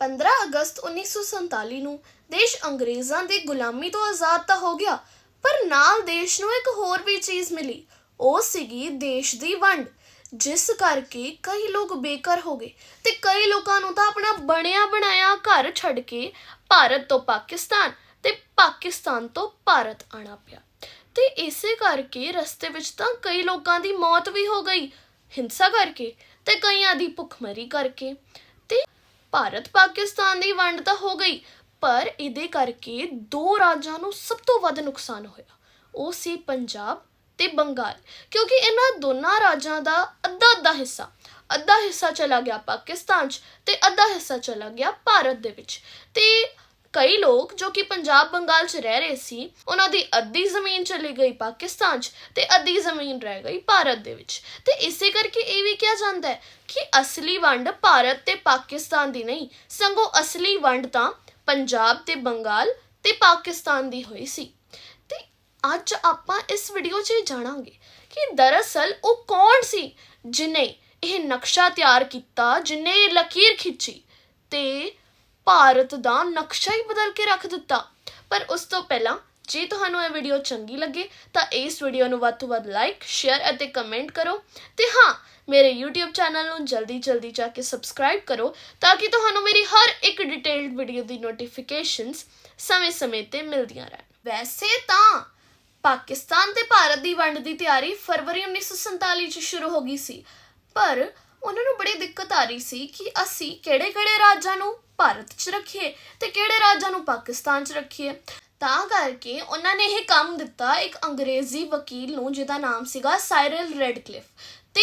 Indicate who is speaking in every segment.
Speaker 1: 15 ਅਗਸਤ 1947 ਨੂੰ ਦੇਸ਼ ਅੰਗਰੇਜ਼ਾਂ ਦੀ ਗੁਲਾਮੀ ਤੋਂ ਆਜ਼ਾਦ ਤਾਂ ਹੋ ਗਿਆ, ਪਰ ਨਾਲ ਦੇਸ਼ ਨੂੰ ਇੱਕ ਹੋਰ ਵੀ ਚੀਜ਼ ਮਿਲੀ, ਉਹ ਸੀਗੀ ਦੇਸ਼ ਦੀ ਵੰਡ, ਜਿਸ ਕਰਕੇ ਕਈ ਲੋਕ ਬੇਘਰ ਹੋ ਗਏ ਤੇ ਕਈ ਲੋਕਾਂ ਨੂੰ ਤਾਂ ਆਪਣਾ ਬਣਿਆ ਬਣਾਇਆ ਘਰ ਛੱਡ ਕੇ ਭਾਰਤ ਤੋਂ ਪਾਕਿਸਤਾਨ ਤੇ ਪਾਕਿਸਤਾਨ ਤੋਂ ਭਾਰਤ ਆਣਾ ਪਿਆ। ਤੇ ਇਸੇ ਕਰਕੇ ਰਸਤੇ ਵਿੱਚ ਤਾਂ ਕਈ ਲੋਕਾਂ ਦੀ ਮੌਤ ਵੀ ਹੋ ਗਈ, ਹਿੰਸਾ ਕਰਕੇ ਤੇ ਕਈਆਂ ਦੀ ਭੁੱਖਮਰੀ ਕਰਕੇ ਤੇ ਭਾਰਤ ਪਾਕਿਸਤਾਨ ਦੀ ਵੰਡ ਤਾਂ ਹੋ ਗਈ, ਪਰ ਇਹਦੇ ਕਰਕੇ ਦੋ ਰਾਜਾਂ ਨੂੰ ਸਭ ਤੋਂ ਵੱਧ ਨੁਕਸਾਨ ਹੋਇਆ। ਉਹ ਸੀ ਪੰਜਾਬ ਤੇ ਬੰਗਾਲ, ਕਿਉਂਕਿ ਇਹਨਾਂ ਦੋਨਾਂ ਰਾਜਾਂ ਦਾ ਅੱਧਾ ਅੱਧਾ ਹਿੱਸਾ ਅੱਧਾ ਹਿੱਸਾ ਚਲਾ ਗਿਆ ਪਾਕਿਸਤਾਨ 'ਚ ਤੇ ਅੱਧਾ ਹਿੱਸਾ ਚਲਾ ਗਿਆ ਭਾਰਤ ਦੇ ਵਿੱਚ। ਤੇ ਕਈ ਲੋਕ ਜੋ ਕਿ ਪੰਜਾਬ, ਬੰਗਾਲ 'ਚ ਰਹਿ ਰਹੇ ਸੀ, ਉਹਨਾਂ ਦੀ ਅੱਧੀ ਜ਼ਮੀਨ ਚਲੀ ਗਈ ਪਾਕਿਸਤਾਨ 'ਚ ਤੇ ਅੱਧੀ ਜ਼ਮੀਨ ਰਹਿ ਗਈ ਭਾਰਤ ਦੇ ਵਿੱਚ। ਤੇ ਇਸੇ ਕਰਕੇ ਇਹ ਵੀ ਕਿਹਾ ਜਾਂਦਾ ਹੈ ਕਿ ਅਸਲੀ ਵੰਡ ਭਾਰਤ ਤੇ ਪਾਕਿਸਤਾਨ ਦੀ ਨਹੀਂ, ਸੰਗੋ ਅਸਲੀ ਵੰਡ ਤਾਂ ਪੰਜਾਬ ਤੇ ਬੰਗਾਲ ਤੇ ਪਾਕਿਸਤਾਨ ਦੀ ਹੋਈ ਸੀ। ਤੇ ਅੱਜ ਆਪਾਂ ਇਸ ਵੀਡੀਓ 'ਚ ਇਹ ਜਾਣਾਂਗੇ ਕਿ ਦਰਅਸਲ ਉਹ ਕੌਣ ਸੀ ਜਿਨੇ ਇਹ ਨਕਸ਼ਾ ਤਿਆਰ ਕੀਤਾ, ਜਿਨੇ ਇਹ ਲਕੀਰ ਖਿੱਚੀ ਤੇ ਭਾਰਤ ਦਾ ਨਕਸ਼ਾ ਹੀ ਬਦਲ ਕੇ ਰੱਖ ਦਿੱਤਾ। ਪਰ ਉਸ ਤੋਂ ਪਹਿਲਾਂ ਜੇ ਤੁਹਾਨੂੰ ਇਹ ਵੀਡੀਓ ਚੰਗੀ ਲੱਗੇ, ਤਾਂ ਇਸ ਵੀਡੀਓ ਨੂੰ ਵੱਧ ਤੋਂ ਵੱਧ ਲਾਈਕ ਸ਼ੇਅਰ ਅਤੇ ਕਮੈਂਟ ਕਰੋ। ਤੇ ਹਾਂ, ਮੇਰੇ YouTube ਚੈਨਲ ਨੂੰ ਜਲਦੀ ਜਲਦੀ ਜਾ ਕੇ ਸਬਸਕ੍ਰਾਈਬ ਕਰੋ, ਤਾਂ ਕਿ ਤੁਹਾਨੂੰ ਮੇਰੀ ਹਰ ਇੱਕ ਡਿਟੇਲਡ ਵੀਡੀਓ ਦੀ ਨੋਟੀਫਿਕੇਸ਼ਨਸ ਸਮੇਂ-ਸਮੇਂ ਤੇ ਮਿਲਦੀਆਂ ਰਹਿਣ। ਵੈਸੇ ਤਾਂ ਪਾਕਿਸਤਾਨ ਤੇ ਭਾਰਤ ਦੀ ਵੰਡ ਦੀ ਤਿਆਰੀ ਫਰਵਰੀ 1947 ਚ ਸ਼ੁਰੂ ਹੋ ਗਈ ਸੀ, ਪਰ ਉਹਨਾਂ ਨੂੰ ਬੜੀ ਦਿੱਕਤ ਆ ਰਹੀ ਸੀ ਕਿ ਅਸੀਂ ਕਿਹੜੇ-ਕਿਹੜੇ ਰਾਜਾਂ ਨੂੰ ਭਾਰਤ 'ਚ ਰੱਖੀਏ ਤੇ ਕਿਹੜੇ ਰਾਜਾਂ ਨੂੰ ਪਾਕਿਸਤਾਨ 'ਚ ਰੱਖੀਏ। ਤਾਂ ਕਰਕੇ ਉਹਨਾਂ ਨੇ ਇਹ ਕੰਮ ਦਿੱਤਾ ਇੱਕ ਅੰਗਰੇਜ਼ੀ ਵਕੀਲ ਨੂੰ ਜਿਹਦਾ ਨਾਮ ਸੀਗਾ ਸਾਇਰਲ ਰੈਡਕਲਿਫ ਤੇ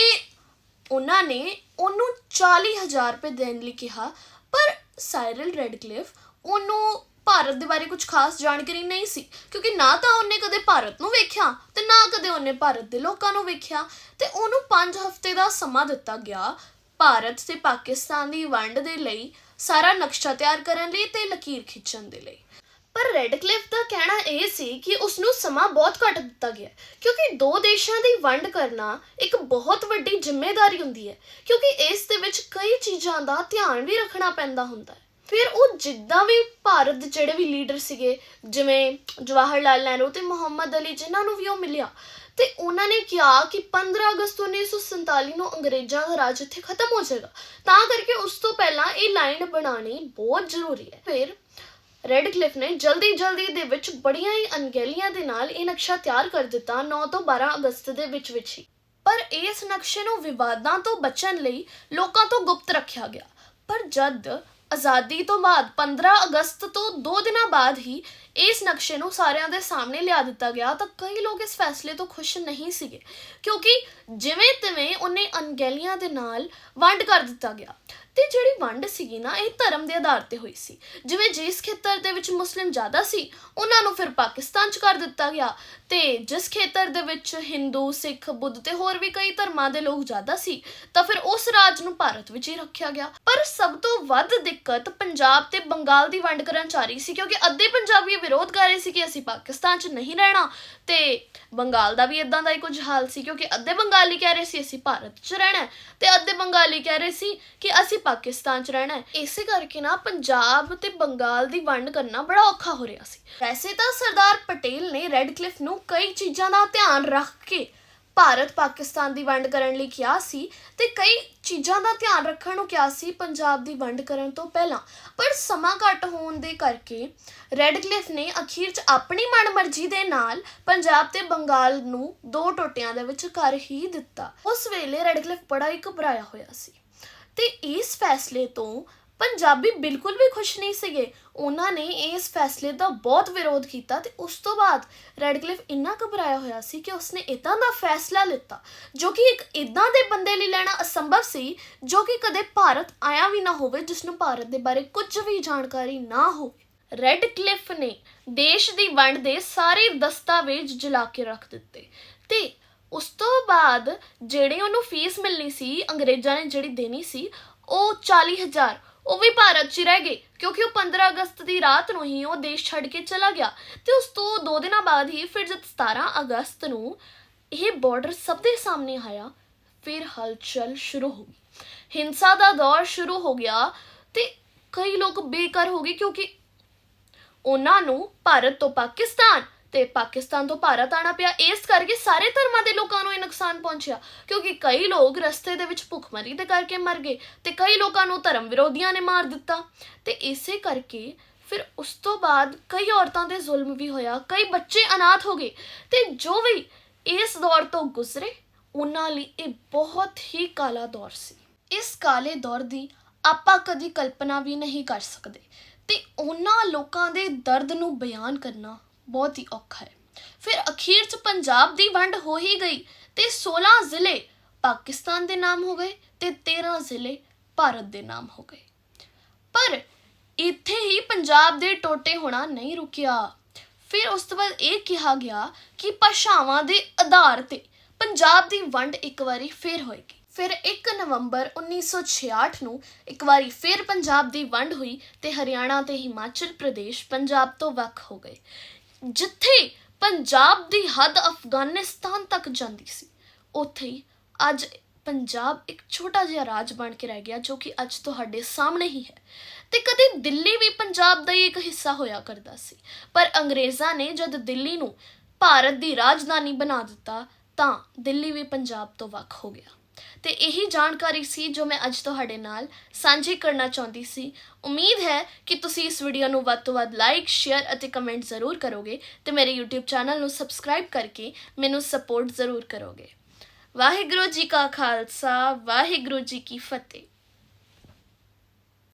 Speaker 1: ਉਹਨਾਂ ਨੇ ਉਹਨੂੰ 40000 ਰੁਪਏ ਦੇਣ ਲਈ ਕਿਹਾ, ਪਰ ਸਾਇਰਲ ਰੈਡਕਲਿਫ ਉਹਨੂੰ ਭਾਰਤ ਦੇ ਬਾਰੇ ਕੁਝ ਖਾਸ ਜਾਣਕਾਰੀ ਨਹੀਂ ਸੀ, ਕਿਉਂਕਿ ਨਾ ਤਾਂ ਉਹਨੇ ਕਦੇ ਭਾਰਤ ਨੂੰ ਵੇਖਿਆ ਤੇ ਨਾ ਕਦੇ ਉਹਨੇ ਭਾਰਤ ਦੇ ਲੋਕਾਂ ਨੂੰ ਵੇਖਿਆ। ਤੇ ਉਹਨੂੰ 5 ਹਫ਼ਤੇ ਦਾ ਸਮਾਂ ਦਿੱਤਾ ਗਿਆ ਭਾਰਤ ਤੇ ਪਾਕਿਸਤਾਨ ਦੀ ਵੰਡ ਦੇ ਲਈ ਸਾਰਾ ਨਕਸ਼ਾ ਤਿਆਰ ਕਰਨ ਲਈ ਤੇ ਲਕੀਰ ਖਿੱਚਣ ਦੇ ਲਈ। ਪਰ ਰੈਡਕਲਿਫ ਦਾ ਕਹਿਣਾ ਇਹ ਸੀ ਕਿ ਉਸ ਨੂੰ ਸਮਾਂ ਬਹੁਤ ਘੱਟ ਦਿੱਤਾ ਗਿਆ, ਕਿਉਂਕਿ ਦੋ ਦੇਸ਼ਾਂ ਦੀ ਵੰਡ ਕਰਨਾ ਇੱਕ ਬਹੁਤ ਵੱਡੀ ਜ਼ਿੰਮੇਵਾਰੀ ਹੁੰਦੀ ਹੈ, ਕਿਉਂਕਿ ਇਸ ਦੇ ਵਿੱਚ ਕਈ ਚੀਜ਼ਾਂ ਦਾ ਧਿਆਨ ਵੀ ਰੱਖਣਾ ਪੈਂਦਾ ਹੁੰਦਾ ਹੈ। ਫਿਰ ਉਹ ਜਿੱਦਾਂ ਵੀ ਭਾਰਤ ਦੇ ਜਿਹੜੇ ਵੀ ਲੀਡਰ ਸੀਗੇ, ਜਿਵੇਂ ਜਵਾਹਰ ਲਾਲ ਨਹਿਰੂ ਤੇ ਮੁਹੰਮਦ ਅਲੀ, ਜਿਨ੍ਹਾਂ ਨੂੰ ਵੀ ਉਹ ਮਿਲਿਆ, ਤੇ ਉਹਨਾਂ ਨੇ ਕਿਹਾ ਕਿ 15 ਅਗਸਤ 1947 ਨੂੰ ਅੰਗਰੇਜ਼ਾਂ ਦਾ ਰਾਜ ਇੱਥੇ ਖਤਮ ਹੋ ਜਾਏਗਾ। ਤਾਂ ਕਰਕੇ ਉਸ ਤੋਂ ਪਹਿਲਾਂ ਇਹ ਲਾਈਨ ਬਣਾਉਣੀ ਬਹੁਤ ਜ਼ਰੂਰੀ ਹੈ। ਫਿਰ ਰੈਡ ਕਲਿਫ ਨੇ ਜਲਦੀ ਜਲਦੀ ਦੇ ਵਿੱਚ ਬੜੀਆਂ ਹੀ ਅਣਗਹਿਲੀਆਂ ਦੇ ਨਾਲ ਇਹ ਨਕਸ਼ਾ ਤਿਆਰ ਕਰ ਦਿੱਤਾ 9 ਤੋਂ 12 ਅਗਸਤ ਦੇ ਵਿੱਚ ਵਿੱਚ ਹੀ। ਪਰ ਇਸ ਨਕਸ਼ੇ ਨੂੰ ਵਿਵਾਦਾਂ ਤੋਂ ਬਚਣ ਲਈ ਲੋਕਾਂ ਤੋਂ ਗੁਪਤ ਰੱਖਿਆ ਗਿਆ। ਪਰ ਜਦ ਆਜ਼ਾਦੀ ਤੋਂ ਬਾਅਦ 15 ਅਗਸਤ ਤੋਂ 2 ਦਿਨਾਂ ਬਾਅਦ ਹੀ ਇਸ ਨਕਸ਼ੇ ਨੂੰ ਸਾਰਿਆਂ ਦੇ ਸਾਹਮਣੇ ਲਿਆ ਦਿੱਤਾ ਗਿਆ ਤਾਂ ਕਈ ਲੋਕ ਇਸ ਫੈਸਲੇ ਤੋਂ ਖੁਸ਼ ਨਹੀਂ ਸੀਗੇ ਕਿਉਂਕਿ ਜਿਵੇਂ ਤਿਵੇਂ ਉਹਨੇ ਅਣਗਹਿਲੀਆਂ ਦੇ ਨਾਲ ਵੰਡ ਕਰ ਦਿੱਤਾ ਗਿਆ। ਤੇ ਜਿਹੜੀ ਵੰਡ ਸੀਗੀ ਨਾ, ਇਹ ਧਰਮ ਦੇ ਆਧਾਰ ਤੇ ਹੋਈ ਸੀ। ਜਿਵੇਂ ਜਿਸ ਖੇਤਰ ਦੇ ਵਿੱਚ ਮੁਸਲਿਮ ਜ਼ਿਆਦਾ ਸੀ, ਉਹਨਾਂ ਨੂੰ ਫਿਰ ਪਾਕਿਸਤਾਨ ਚ ਕਰ ਦਿੱਤਾ ਗਿਆ। ਤੇ ਜਿਸ ਖੇਤਰ ਦੇ ਵਿੱਚ ਹਿੰਦੂ, ਸਿੱਖ, ਬੁੱਧ ਤੇ ਹੋਰ ਵੀ ਕਈ ਧਰਮਾਂ ਦੇ ਲੋਕ ਜ਼ਿਆਦਾ ਸੀ, ਤਾਂ ਫਿਰ ਉਸ ਰਾਜ ਨੂੰ ਭਾਰਤ ਵਿੱਚ ਹੀ ਰੱਖਿਆ ਗਿਆ। ਪਰ ਸਭ ਤੋਂ ਵੱਧ ਦਿੱਕਤ ਪੰਜਾਬ ਤੇ ਬੰਗਾਲ ਦੀ ਵੰਡ ਕਰਨ ਚ ਆ ਰਹੀ ਸੀ, ਕਿਉਂਕਿ ਅੱਧੇ ਪੰਜਾਬੀ ਵਿਰੋਧ ਕਰ ਰਹੇ ਸੀ ਕਿ ਅਸੀਂ ਪਾਕਿਸਤਾਨ ਚ ਨਹੀਂ ਰਹਿਣਾ। ਤੇ ਬੰਗਾਲ ਦਾ ਵੀ ਇਦਾਂ ਦਾ ਹੀ ਕੁਝ ਹਾਲ ਸੀ, ਕਿਉਂਕਿ ਅੱਧੇ ਬੰਗਾਲੀ ਕਹਿ ਰਹੇ ਸੀ, ਅਸੀਂ ਭਾਰਤ 'ਚ ਰਹਿਣਾ ਹੈ। ਤੇ ਅੱਧੇ ਬੰਗਾਲੀ ਕਹਿ ਰਹੇ ਸੀ ਕਿ ਅਸੀਂ ਪਾਕਿਸਤਾਨ 'ਚ ਰਹਿਣਾ ਹੈ। ਇਸੇ ਕਰਕੇ ਨਾ ਪੰਜਾਬ ਤੇ ਬੰਗਾਲ ਦੀ ਵੰਡ ਕਰਨਾ ਬੜਾ ਔਖਾ ਹੋ ਰਿਹਾ ਸੀ। ਵੈਸੇ ਤਾਂ ਸਰਦਾਰ ਪਟੇਲ ਨੇ ਰੈੱਡ ਕਲਿਫ ਨੂੰ ਕਈ ਚੀਜ਼ਾਂ ਦਾ ਧਿਆਨ ਰੱਖ ਕੇ ਭਾਰਤ ਪਾਕਿਸਤਾਨ ਦੀ ਵੰਡ ਕਰਨ ਲਈ ਕਿਹਾ ਸੀ ਤੇ ਕਈ ਚੀਜ਼ਾਂ ਦਾ ਧਿਆਨ ਰੱਖਣ ਨੂੰ ਕਿਹਾ ਸੀ ਪੰਜਾਬ ਦੀ ਵੰਡ ਕਰਨ ਤੋਂ ਪਹਿਲਾਂ। ਪਰ ਸਮਾਂ ਘੱਟ ਹੋਣ ਦੇ ਕਰਕੇ ਰੈਡਕਲਿਫ ਨੇ ਅਖੀਰ 'ਚ ਆਪਣੀ ਮਨਮਰਜ਼ੀ ਦੇ ਨਾਲ ਪੰਜਾਬ ਤੇ ਬੰਗਾਲ ਨੂੰ ਦੋ ਟੋਟਿਆਂ ਦੇ ਵਿੱਚ ਕਰ ਹੀ ਦਿੱਤਾ। ਉਸ ਵੇਲੇ ਰੈਡਕਲਿਫ ਬੜਾ ਹੀ ਘਬਰਾਇਆ ਹੋਇਆ ਸੀ। ਤੇ ਇਸ ਫੈਸਲੇ ਤੋਂ ਪੰਜਾਬੀ ਬਿਲਕੁਲ ਵੀ ਖੁਸ਼ ਨਹੀਂ ਸੀਗੇ। ਉਹਨਾਂ ਨੇ ਇਸ ਫੈਸਲੇ ਦਾ ਬਹੁਤ ਵਿਰੋਧ ਕੀਤਾ ਤੇ ਉਸ ਤੋਂ ਬਾਅਦ ਰੈਡਕਲਿਫ ਇੰਨਾ ਘਬਰਾਇਆ ਹੋਇਆ ਸੀ ਕਿ ਉਸਨੇ ਇਦਾਂ ਦਾ ਫੈਸਲਾ ਲਿੱਤਾ, ਜੋ ਕਿ ਇੱਕ ਇਦਾਂ ਦੇ ਬੰਦੇ ਲਈ ਲੈਣਾ ਅਸੰਭਵ ਸੀ, ਜੋ ਕਿ ਕਦੇ ਭਾਰਤ ਆਇਆ ਵੀ ਨਾ ਹੋਵੇ ਜਿਸ ਨੂੰ ਭਾਰਤ ਦੇ ਬਾਰੇ ਕੁਝ ਵੀ ਜਾਣਕਾਰੀ ਨਾ ਹੋਵੇ। ਰੈਡ ਕਲਿਫ ਨੇ ਦੇਸ਼ ਦੀ ਵੰਡ ਦੇ ਸਾਰੇ ਦਸਤਾਵੇਜ਼ ਜਲਾ ਕੇ ਰੱਖ ਦਿੱਤੇ ਤੇ ਉਸ ਤੋਂ ਬਾਅਦ ਜਿਹੜੇ ਉਹਨੂੰ ਫੀਸ ਮਿਲਣੀ ਸੀ, ਅੰਗਰੇਜ਼ਾਂ ਨੇ ਜਿਹੜੀ ਦੇਣੀ ਸੀ ਉਹ 40000 ਉਹ ਵੀ ਭਾਰਤ 'ਚ ਰਹਿ ਗਏ, ਕਿਉਂਕਿ ਉਹ 15 ਅਗਸਤ ਦੀ ਰਾਤ ਨੂੰ ਹੀ ਉਹ ਦੇਸ਼ ਛੱਡ ਕੇ ਚਲਾ ਗਿਆ ਤੇ ਉਸ ਤੋਂ 2 ਦਿਨਾਂ ਬਾਅਦ ਹੀ ਫਿਰ ਜਦ 17 ਅਗਸਤ ਨੂੰ ਇਹ ਬਾਰਡਰ ਸਭ ਦੇ ਸਾਹਮਣੇ ਆਇਆ, ਫਿਰ ਹਲਚਲ ਸ਼ੁਰੂ ਹੋ ਗਈ। ਹਿੰਸਾ ਦਾ ਦੌਰ ਸ਼ੁਰੂ ਹੋ ਗਿਆ ਤੇ ਕਈ ਲੋਕ ਬੇਘਰ ਹੋ ਗਏ ਕਿਉਂਕਿ ਉਹਨਾਂ ਨੂੰ ਭਾਰਤ ਤੋਂ ਪਾਕਿਸਤਾਨ ਤੇ ਪਾਕਿਸਤਾਨ ਤੋਂ ਭਾਰਤ ਆਣਾ ਪਿਆ, ਇਸ ਕਰਕੇ ਸਾਰੇ ਧਰਮਾਂ ਦੇ ਲੋਕਾਂ ਨੂੰ ਇਹ ਨੁਕਸਾਨ ਪਹੁੰਚਿਆ। ਕਿਉਂਕਿ ਕਈ ਲੋਕ ਰਸਤੇ ਦੇ ਵਿੱਚ ਭੁੱਖਮਰੀ ਦੇ ਕਰਕੇ ਮਰ ਗਏ ਤੇ ਕਈ ਲੋਕਾਂ ਨੂੰ ਧਰਮ ਵਿਰੋਧੀਆਂ ਨੇ ਮਾਰ ਦਿੱਤਾ। ਤੇ ਇਸੇ ਕਰਕੇ ਫਿਰ ਉਸ ਤੋਂ ਬਾਅਦ ਕਈ ਔਰਤਾਂ ਤੇ ਜ਼ੁਲਮ ਵੀ ਹੋਇਆ, ਕਈ ਬੱਚੇ ਅਨਾਥ ਹੋ ਗਏ ਤੇ ਜੋ ਵੀ ਇਸ ਦੌਰ ਤੋਂ ਗੁਜ਼ਰੇ, ਉਹਨਾਂ ਲਈ ਇਹ ਬਹੁਤ ਹੀ ਕਾਲਾ ਦੌਰ ਸੀ। ਇਸ ਕਾਲੇ ਦੌਰ ਦੀ ਆਪਾਂ ਕਦੀ ਕਲਪਨਾ ਵੀ ਨਹੀਂ ਕਰ ਸਕਦੇ। ਤੇ ਉਹਨਾਂ ਲੋਕਾਂ ਦੇ ਦਰਦ ਨੂੰ ਬਿਆਨ ਕਰਨਾ ਬਹੁਤ ਹੀ ਔਖਾ ਹੈ। ਫਿਰ ਅਖੀਰ 'ਚ ਪੰਜਾਬ ਦੀ ਵੰਡ ਹੋ ਹੀ ਗਈ ਤੇ 16 ਜ਼ਿਲ੍ਹੇ ਪਾਕਿਸਤਾਨ ਦੇ ਨਾਮ ਹੋ ਗਏ ਤੇ 13 ਜ਼ਿਲ੍ਹੇ ਭਾਰਤ ਦੇ ਨਾਮ ਹੋ ਗਏ। ਪਰ ਇੱਥੇ ਹੀ ਪੰਜਾਬ ਦੇ ਟੋਟੇ ਹੋਣਾ ਨਹੀਂ ਰੁਕਿਆ। ਫਿਰ ਉਸ ਤੋਂ ਬਾਅਦ ਇਹ ਕਿਹਾ ਗਿਆ ਕਿ ਭਾਸ਼ਾਵਾਂ ਦੇ ਆਧਾਰ ਤੇ ਪੰਜਾਬ ਦੀ ਵੰਡ ਇੱਕ ਵਾਰੀ ਫੇਰ ਹੋਏਗੀ। ਫਿਰ 1 ਨਵੰਬਰ 1966 ਨੂੰ ਇੱਕ ਵਾਰੀ ਫਿਰ ਪੰਜਾਬ ਦੀ ਵੰਡ ਹੋਈ ਤੇ ਹਰਿਆਣਾ ਤੇ ਹਿਮਾਚਲ ਪ੍ਰਦੇਸ਼ ਪੰਜਾਬ ਤੋਂ ਵੱਖ ਹੋ ਗਏ। ਜਿੱਥੇ ਪੰਜਾਬ ਦੀ ਹੱਦ ਅਫਗਾਨਿਸਤਾਨ ਤੱਕ ਜਾਂਦੀ ਸੀ, ਉੱਥੇ ਹੀ ਅੱਜ ਪੰਜਾਬ ਇੱਕ ਛੋਟਾ ਜਿਹਾ ਰਾਜ ਬਣ ਕੇ ਰਹਿ ਗਿਆ ਜੋ ਕਿ ਅੱਜ ਤੁਹਾਡੇ ਸਾਹਮਣੇ ਹੀ ਹੈ। ਤੇ ਕਦੇ ਦਿੱਲੀ ਵੀ ਪੰਜਾਬ ਦਾ ਹੀ ਇੱਕ ਹਿੱਸਾ ਹੋਇਆ ਕਰਦਾ ਸੀ। ਪਰ ਅੰਗਰੇਜ਼ਾਂ ਨੇ ਜਦ ਦਿੱਲੀ ਨੂੰ ਭਾਰਤ ਦੀ ਰਾਜਧਾਨੀ ਬਣਾ ਦਿੱਤਾ, ਤਾਂ ਦਿੱਲੀ ਵੀ ਪੰਜਾਬ ਤੋਂ ਵੱਖ ਹੋ ਗਿਆ। ਤੇ ਇਹੀ ਜਾਣਕਾਰੀ ਸੀ ਜੋ ਮੈਂ ਅੱਜ ਤੁਹਾਡੇ ਨਾਲ ਸਾਂਝੀ ਕਰਨਾ ਚਾਹੁੰਦੀ ਸੀ। ਉਮੀਦ ਹੈ ਕਿ ਤੁਸੀਂ ਇਸ ਵੀਡੀਓ ਨੂੰ ਵੱਧ ਤੋਂ ਵੱਧ ਲਾਈਕ ਸ਼ੇਅਰ ਅਤੇ ਕਮੈਂਟ ਜ਼ਰੂਰ ਕਰੋਗੇ ਤੇ ਮੇਰੇ YouTube ਚੈਨਲ ਨੂੰ ਸਬਸਕ੍ਰਾਈਬ ਕਰਕੇ ਮੈਨੂੰ ਸਪੋਰਟ ਜ਼ਰੂਰ ਕਰੋਗੇ। ਵਾਹਿਗੁਰੂ ਜੀ ਕਾ ਖਾਲਸਾ, ਵਾਹਿਗੁਰੂ ਜੀ ਕੀ ਫਤਿਹ।